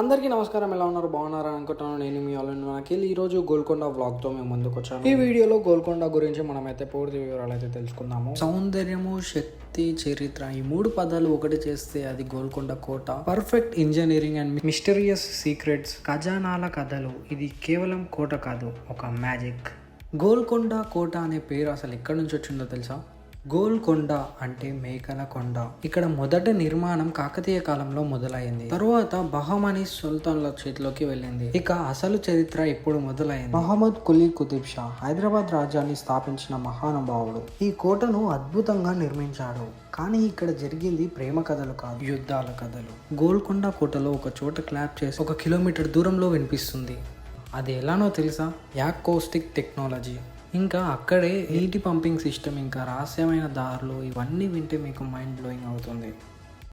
అందరికీ నమస్కారం. ఎలా ఉన్నారు? బాగున్నారా? అనుకుంటున్నాను నేను మీ ఆల్ నాకెళ్ళి ఈరోజు గోల్కొండ వ్లాగ్తో మేము ముందుకు వచ్చాము. ఈ వీడియోలో గోల్కొండ గురించి మనం అయితే పూర్తి వివరాలు అయితే తెలుసుకుందాము. సౌందర్యము శక్తి చరిత్ర ఈ మూడు పదాలు ఒకటి చేస్తే అది గోల్కొండ కోట. Perfect engineering and mysterious secrets ఖజానాల కథలు. ఇది కేవలం కోట కాదు ఒక మ్యాజిక్ గోల్కొండ కోట అనే పేరు అసలు ఎక్కడి నుంచి వచ్చిందో తెలుసా? గోల్కొండ అంటే మేకల కొండ ఇక్కడ మొదటి నిర్మాణం కాకతీయ కాలంలో మొదలైంది. తరువాత బహమనీ సుల్తాన్ల చేతిలోకి వెళ్ళింది. ఇక అసలు చరిత్ర ఇప్పుడు మొదలైంది? మహమ్మద్ కులీ కుతుబ్ షా హైదరాబాద్ రాజ్యాన్ని స్థాపించిన మహానుభావుడు. ఈ కోటను అద్భుతంగా నిర్మించాడు. కానీ ఇక్కడ జరిగింది ప్రేమ కథలు కాదు. యుద్ధాల కథలు. గోల్కొండ కోటలో ఒక చోట క్లాప్ చేసి ఒక కిలోమీటర్ దూరంలో వినిపిస్తుంది. అది ఎలానో తెలుసా? Acoustic technology. ఇంకా అక్కడే నీటి పంపింగ్ సిస్టమ్ ఇంకా రహస్యమైన దారులు ఇవన్నీ వింటే మీకు మైండ్ బ్లోయింగ్ అవుతుంది.